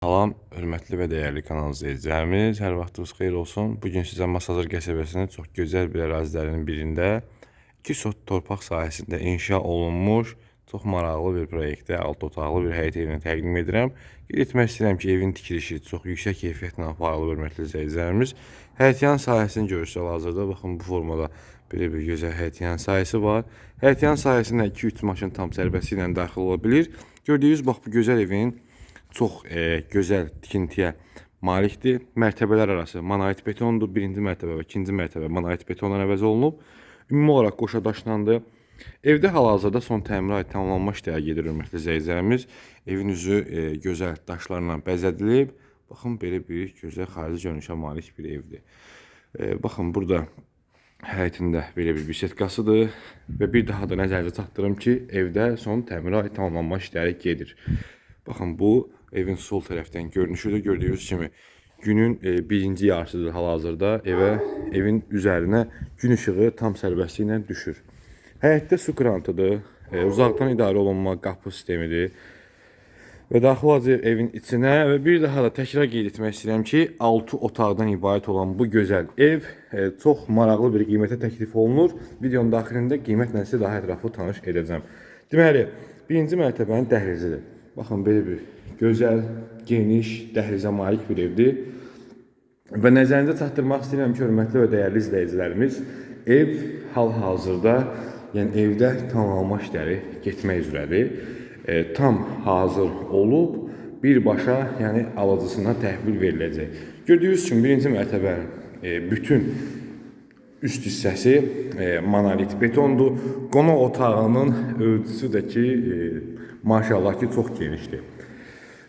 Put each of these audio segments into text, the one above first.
Salam, hörmətli və dəyərli kanal izləyicilərimiz, hər vaxtınız xeyir olsun. Bu gün sizə Masazır qəsəbəsinin çox gözəl bir ərazilərinin birində 2 sot torpaq sahəsində inşa olunmuş çox maraqlı bir proyektdə 6 otaqlı bir həyət evini təqdim edirəm. Qeyd etmək istəyirəm ki, evin tikilişi çox yüksək keyfiyyətlə aparılıb hörmətli izləyicilərimiz. Həyətyan sahəsini görürsəz hazırda baxın bu formada belə bir gözəl həyətyan sahəsi var. Həyətyan sahəsinə 2-3 maşın tam sərbəsti ilə daxil ola bilir. Gördüyünüz bax bu gözəl evin çox e, gözəl tikintiyə malikdir. Mərtəbələr arası monolit betondur. Birinci mərtəbə və ikinci mərtəbə monolit betondan əvəz olunub. Ümumi olaraq qoşa daşlandı. Evdə hal-hazırda son təmirat tamamlanma işləri gedir hörmətli izləyicilərimiz. Evin üzü e, gözəl daşlarla bəzədilib. Baxın belə bir gözəl xarici görünüşə malik bir evdir. E, baxın burada həyətində belə bir bisetkasıdır və bir daha da nəzərinizə çatdırım ki, evdə son təmirat tamamlanma işləri gedir. Baxın bu evin sol tərəfdən görünüşüdür. Gördüyünüz kimi günün e, birinci yarısıdır hal-hazırda evə evin üzərinə gün işığı tam sərbəstliklə düşür. Həyətdə su krantıdır. E, uzaqdan idarə olunma qapı sistemidir. Və daxil olacaq evin içinə və bir daha da təkrar qeyd etmək istəyirəm ki, 6 otaqdan ibarət olan bu gözəl ev e, çox maraqlı bir qiymətə təklif olunur. Videonun daxilində qiymətlə sizə daha ətraflı tanış edəcəm. Deməli, birinci mərtəbənin dəhlizidir. Baxın belə bir gözəl, geniş, dəhlizə malik bir evdir. Və nəzərinizə çatdırmaq istəyirəm ki, hörmətli və dəyərli izləyicilərimiz, ev hal-hazırda, yəni evdə tamamlanma işləri getmək üzrədir. E, tam hazır olub, birbaşa, yəni alıcısına təhvil veriləcək. Gördüyünüz kimi birinci mərtəbənin e, bütün üst hissəsi e, monolit betondur. Qonaq otağının ölçüsü də ki, e, maşallah ki, çox genişdir.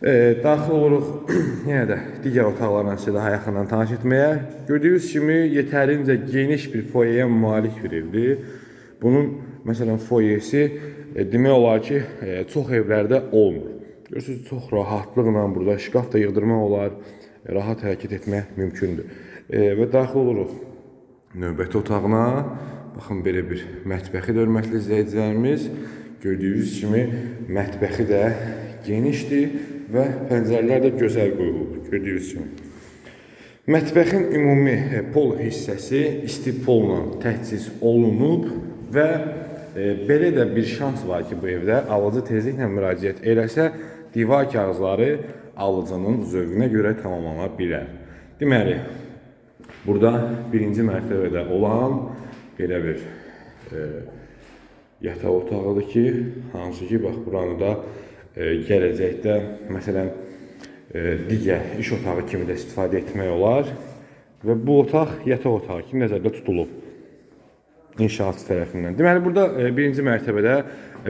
E, daxil oluruq yenə də digər otaqlarla sizə daha yaxından tanış etməyə. Gördüyünüz kimi yetərincə geniş bir foyeyə malik bir evdir. Bunun məsələn foyesi e, demək olar ki, e, çox evlərdə olmur. Görürsüz, çox rahatlıqla burada şkaf da yığdırmaq olar, e, rahat hərəkət etmək mümkündür. E, və daxil oluruq növbəti otağına. Baxın belə bir mətbəxi də hörmətli izləyicilərimiz. Gördüyünüz kimi mətbəxi də genişdir və pəncərələr də gözəl qoyulub. Gördüyünüz kimi. Mətbəxin ümumi e, pol hissəsi isti polla təchiz olunub və e, belə də bir şans var ki, bu evdə alıcı tezliklə müraciət eləsə, divar kağızları alıcının zövqünə görə tamamlana bilər. Deməli, burada birinci mərtəbədə olan belə bir e, yataq otağıdır ki, hansı ki, bax buranı da gələcəkdə məsələn digər iş otağı kimi də istifadə etmək olar və bu otaq yataq otağı kimi nəzərdə tutulub inşaatçı tərəfindən. Deməli burada birinci mərtəbədə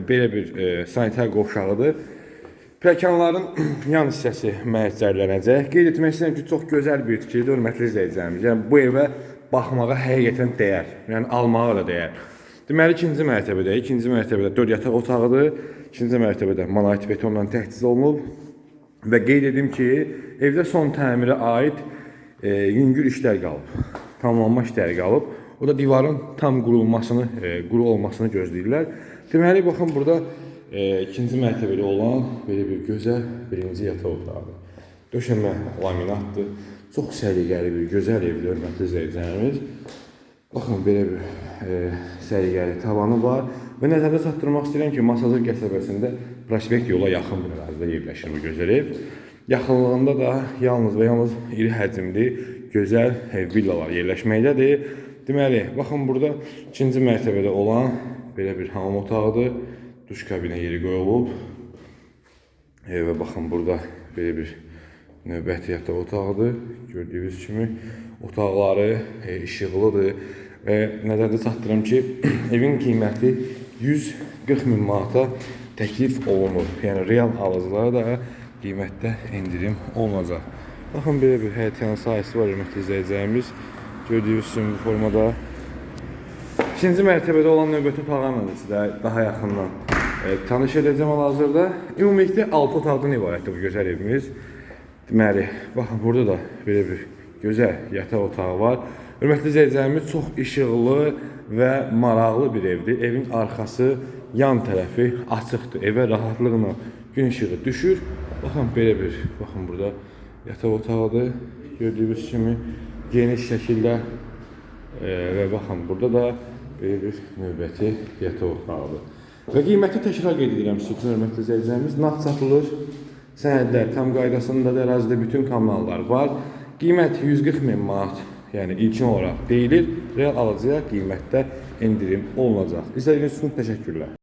belə bir sanitar qovşağıdır. Pilləkənlərin yan hissəsi mərcərlənəcək. Qeyd etmək istəyirəm ki, çox gözəl bir tikilidir, hörmətli izləyicilərimiz. Yəni bu evə baxmağa həqiqətən dəyər. Yəni almağa da dəyər. Deməli ikinci mərtəbədə, ikinci mərtəbədə 4 yataq otağıdır. İkinci mərtəbədə monolit betonla təchiz olunub və qeyd edim ki, evdə son təmirə aid e, yüngül işlər qalıb. Tamamlanma işləri qalıb. O da divarın tam qurulmasını, e, quru olmasını gözləyirlər. Deməli, baxın burada e, ikinci mərtəbədə olan belə bir gözəl birinci yataq otağıdır. Döşəmə laminatdır. Çox səliqəli bir gözəl evdir, hörmətli izləyicilərimiz. Baxın belə bir e, səliqəli tavanı var və nəzərdə çatdırmaq istəyirəm ki, Masazır qəsəbəsində prospekt yola yaxın bir ərazidə yerləşir bu gözəl ev. Yaxınlığında da yalnız və yalnız iri həcmli gözəl e, villalar yerləşməkdədir. Deməli, baxın burada ikinci mərtəbədə olan belə bir hamam otağıdır. Duş kabinə yeri qoyulub. E, və baxın burada belə bir növbəti yataq otağıdır. Gördüyünüz kimi otaqları e, işıqlıdır və nəzərdə çatdırım ki, evin qiyməti 140 min manata təklif olunur. Yəni real alıcılara da qiymətdə endirim olunacaq. Baxın belə bir həyətyan sahəsi var hörmətli izləyicilərimiz. Gördüyünüz kimi bu formada. İkinci mərtəbədə olan növbəti otaqlarla da sizə daha yaxından e, tanış edəcəm hal-hazırda. Ümumilikdə 6 otaqdan ibarətdir bu gözəl evimiz. Deməli, baxın burada da belə bir gözəl yataq otağı var. Hörmətli izləyicilərimiz çox işıqlı və maraqlı bir evdir. Evin arxası, yan tərəfi açıqdır. Evə rahatlıqla gün işığı düşür Baxın belə bir, baxın burada yataq otağıdır. Gördüyünüz kimi geniş şəkildə e, və baxın burada da belə bir növbəti yataq otağıdır. Və qiyməti təkrar edirəm sizin üçün hörmətli izləyicilərimiz. Nağd satılır. Sənədlər tam qaydasındadır. Ərazidə bütün kanallar var. Qiymət 140 min manat, yəni ilkin olaraq deyilir. Real alıcıya qiymətdə endirim olunacaq. İzlədiyiniz üçün təşəkkürlər.